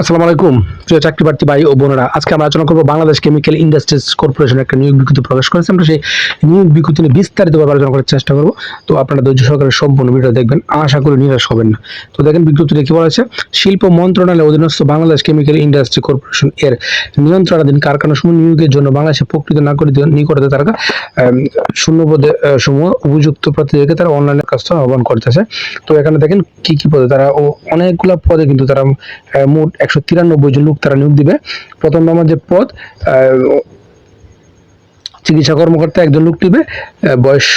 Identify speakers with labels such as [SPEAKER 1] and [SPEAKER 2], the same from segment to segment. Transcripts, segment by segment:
[SPEAKER 1] আসসালামু আলাইকুম। প্রিয় চাকরি প্রার্থী ভাই ও বোনেরা, আজকে আমরা আলোচনা করব বাংলাদেশ কেমিক্যাল ইন্ডাস্ট্রিজ কর্পোরেশন একটা নিয়োগ বিজ্ঞপ্তি প্রকাশ করেছে। আমরা সেই নিয়োগ বিজ্ঞপ্তি নিয়ে বিস্তারিতভাবে আলোচনা করার চেষ্টা করব। তো আপনারা ধৈর্য সহকারে সম্পূর্ণ ভিডিও দেখবেন, আশা করি নিরাশ হবেন না। তো দেখেন বিজ্ঞপ্তিটা কি বলেছে শিল্প মন্ত্রণালয়ের অধীনস্থ বাংলাদেশ কেমিক্যাল ইন্ডাস্ট্রি কর্পোরেশন এর নিয়ন্ত্রণাধীন কারখানাসমূহ নিয়োগের জন্য বাংলাদেশে প্রকৃত নাগরিকদের নিকটে তারা শূন্য পদে সমূহ উপযুক্ত প্রার্থীদেরকে তারা অনলাইনে কাজ আহ্বান করতেছে। তো এখানে দেখেন কি কি পদে তারা অনেকগুলা পদে কিন্তু তারা মোট একশো তিরানব্বই জন লোক তারা নিয়োগ দিবে। প্রথম নম্বর যে পদ চিকিৎসা কর্মকর্তা একজন লোক দিবে বয়স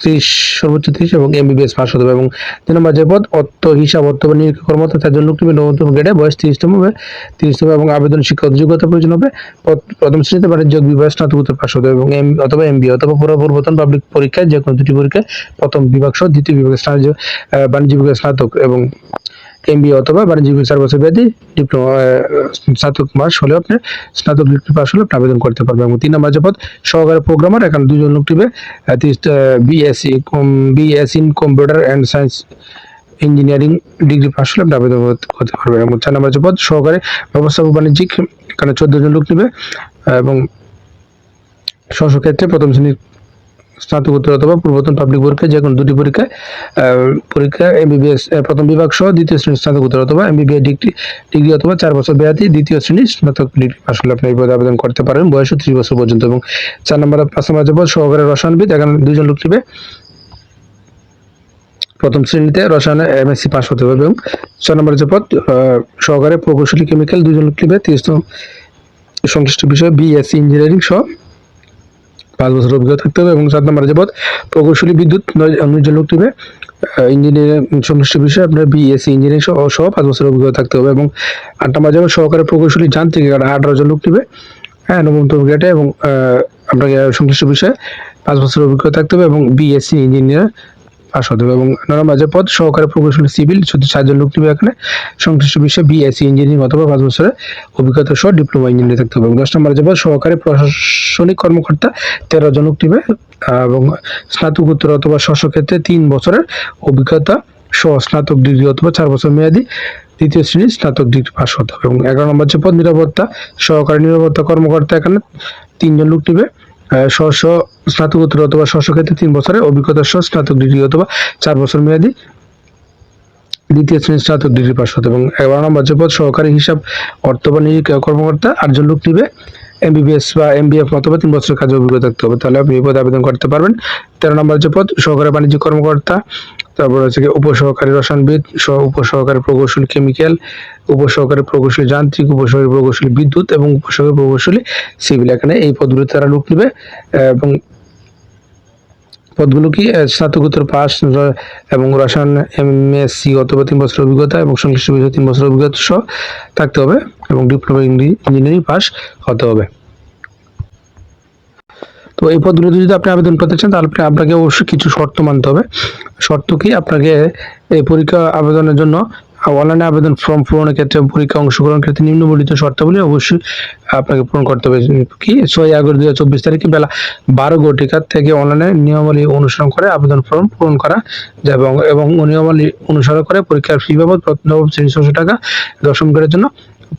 [SPEAKER 1] ত্রিশ, সর্বোচ্চ ত্রিশ এবং এমবিবিএস পাস হতে হবে। এবং তিন নম্বর যে পদ, অর্থ, হিসাব, অর্থ বা নিয়োগ কর্মকর্তা চারজন লোক দিবে নবতম গ্রেডে, বয়স তিরিশতম হবে তিরিশতম এবং আবেদন শিক্ষক যোগ্যতা প্রয়োজন হবে। প্রথম শ্রেণীতে বাণিজ্য বিভাগ, স্নাতকোত্তর পাস হতে হবে এবং এম অথবা এমবি অথবা পুরো পূর্বতন পাবলিক পরীক্ষায় যে কোনো দুটি পরীক্ষায় প্রথম বিভাগ সহ দ্বিতীয় বিভাগে বাণিজ্য বিভাগে স্নাতক এবং এমবিএ অথবা বাণিজ্য বিভাগ চার বছর ব্যাধি ডিপ্লোমা স্নাতক মাস হলে আপনি স্নাতক ডিগ্রি পাস হলে আবেদন করতে পারবেন এবং তিন নম্বর পদ সহকারী প্রোগ্রামার এখানে দুজন লোক টিবে BSc BS in computer and science engineering degree pass হলে আপনি আবেদন করতে- পারবেন এবং চার নম্বর পদ সহকারী ব্যবস্থাপক বাণিজ্যিক, এখানে চোদ্দ জন লোক নিবে, এবং স্ব ক্ষেত্রে প্রথম শ্রেণির স্নাতকোত্তর অথবা পূর্বতন পাবলিক পরীক্ষায় যে কোনো দুটি পরীক্ষায় পরীক্ষা এমবিবিএস প্রথম বিভাগ সহ দ্বিতীয় শ্রেণির স্নাতকোত্তর অথবা এমবিবিএস ডিগ্রি ডিগ্রি অথবা চার বছর মেয়াদী দ্বিতীয় শ্রেণির স্নাতক ডিগ্রি পাশ আসলে আপনি এই পদে আবেদন করতে পারেন। বয়স ত্রিশ বছর পর্যন্ত এবং চার নম্বর পাঁচ নম্বর যে পদ সহকারী রসায়নবিদ এখানে দুজন লোক নেবে। প্রথম শ্রেণীতে রসায়নে এমএসসি পাস হতে হবে এবং ছয় নম্বর যে আহ, সহকারী প্রকৌশলী কেমিক্যাল দুজন লোক নেবে। সংশ্লিষ্ট বিষয় বিএসসি ইঞ্জিনিয়ারিং সহ পাঁচ বছর অভিজ্ঞতা থাকতে হবে এবং সাত নম্বরে যাবৎ প্রকৌশলী বিদ্যুৎ নয় জন লোক ইঞ্জিনিয়ারিং সংশ্লিষ্ট বিষয়ে আপনার বিএসসি ইঞ্জিনিয়ারিং সহ পাঁচ বছর অভিজ্ঞতা থাকতে হবে এবং আট নম্বর যাবে সহকারী প্রকৌশলী যান্ত্রিক আঠারো জন লোক নেবে হ্যাঁ নবমতম গ্রেডে এবং আপনাকে সংশ্লিষ্ট বিষয়ে পাঁচ বছর অভিজ্ঞতা থাকতে হবে এবং বিএসসি ইঞ্জিনিয়ার হবে এবং যে পদ সহকারী প্রকৌশলী, সিভিল, শুধু চারজন লোক নেবে এখানে। সংশ্লিষ্ট বিষয়ে বিএসসি ইঞ্জিনিয়ারিং অথবা পাঁচ বছরের অভিজ্ঞতা সহ ডিপ্লোমা ইঞ্জিনিয়ার থাকতে হবে এবং দশ নম্বর পদ সহকারী প্রশাসনিক কর্মকর্তা তেরো জন লোক নেবে এবং স্নাতকোত্তর অথবা স্বশ ক্ষেত্রে তিন বছরের অভিজ্ঞতা সহ স্নাতক ডিগ্রি অথবা চার বছর মেয়াদী দ্বিতীয় শ্রেণির স্নাতক ডিগ্রি পাশ হতে হবে এবং এগারো নম্বর যে পদ নিরাপত্তা সহকারী নিরাপত্তা কর্মকর্তা এখানে তিনজন লোক নেবে। স্বশ স্নাতকোত্তর অথবা স্বশ ক্ষেত্রে তিন বছরের অভিজ্ঞতা সহ স্নাতক ডিগ্রি অথবা চার বছর মেয়াদি দ্বিতীয় শ্রেণির স্নাতক ডিগ্রি পাশ হতে এবং এগারো নম্বর যে পদ সহকারী হিসাব অর্থ বা কর্মকর্তা আটজন লোক নিবে। এমবিবিএস বা এমবিএফ অথবা তিন বছরের কাজে অভিজ্ঞতা থাকতে হবে। তাহলে আপনি এই পদে আবেদন করতে পারবেন। তেরো নম্বর যে পদ, সহকারী বাণিজ্য কর্মকর্তা, তারপর হচ্ছে উপসহকারী রসায়নবিদ সহ উপসহকারী প্রকৌশলী কেমিক্যাল, উপসহকারী প্রকৌশলী যান্ত্রিক, উপসহকারী প্রকৌশলী বিদ্যুৎ এবং উপসহকারী প্রকৌশলী সিভিল। এখানে এই পদগুলি তারা লোক নেবে এবং পদগুলো কি? স্নাতকোত্তর পাস এবং রসায়ন, এমএসসি অথবা তিন বছর অভিজ্ঞতা এবং সংশ্লিষ্ট বিষয়ে তিন বছর অভিজ্ঞতা সহ থাকতে হবে এবং ডিপ্লোমা ইঞ্জিনিয়ারিং পাস হতে হবে। তো এই পদগুলোতে যদি আপনি আবেদন করতে চান, তাহলে আপনাকে অবশ্যই কিছু শর্ত মানতে হবে। শর্ত কি? আপনাকে এই পরীক্ষা আবেদনের জন্য অনলাইনে আবেদন ফর্ম পূরণের ক্ষেত্রে পরীক্ষা অংশগ্রহণের ক্ষেত্রে নিম্নবর্ণিত শর্তাবলী অবশ্যই আপনাকে পূরণ করতে হবে। কি? ছয় আগস্ট দু হাজার চব্বিশ তারিখে বেলা বারো ঘটিকার থেকে অনলাইনে নিয়মাবলী অনুসরণ করে আবেদন ফর্ম পূরণ করা যাবে এবং নিয়মাবলী অনুসরণ করে পরীক্ষার ফি বাবদ প্রতি নবম শ্রেণি ছশো টাকা দশম গ্রেডের জন্য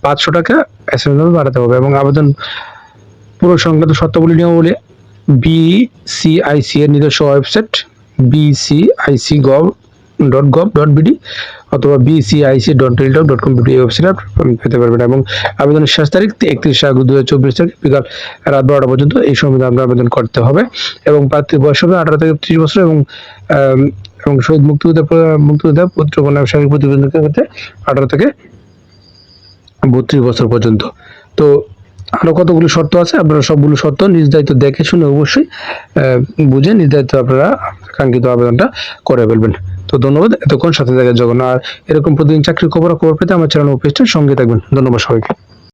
[SPEAKER 1] পাঁচশো টাকা এস এম বাড়াতে হবে এবং আবেদন পুরো সংক্রান্ত শর্তাবলী নিয়মাবলী বিসিআইসি এর নিজস্ব website BCIC gov dot gov dot BD অথবা BCIC dot Teletalk dot com BD ওয়েবসাইটে আপনি পেতে পারবেন। এবং আবেদনের শেষ তারিখ একত্রিশ আগস্ট দু হাজার চব্বিশ তারিখ, বিকাল রাত বারোটা পর্যন্ত এই সময় আপনার আবেদন করতে হবে। এবং প্রার্থীর বয়স হবে আঠারো থেকে ত্রিশ বছর এবং এবং শহীদ মুক্তিযোদ্ধা মুক্তিযোদ্ধা পুত্র কন্যা ব্যবসায়িক প্রতিবন্ধকের ক্ষেত্রে আঠারো থেকে বত্রিশ বছর পর্যন্ত। তো আরও কতগুলো শর্ত আছে? আপনারা সবগুলো শর্ত নিজ দায়িত্ব দেখে শুনে অবশ্যই বুঝে নিজ দায়িত্ব আপনারা কাঙ্ক্ষিত আবেদনটা করে ফেলবেন। তো ধন্যবাদ। এতক্ষণ সাথে থাকার জন্য আর এরকম প্রতিদিন চাকরির খবর খবর পেতে আমার চ্যানেল পেজটার সঙ্গে থাকবেন। ধন্যবাদ সবাইকে।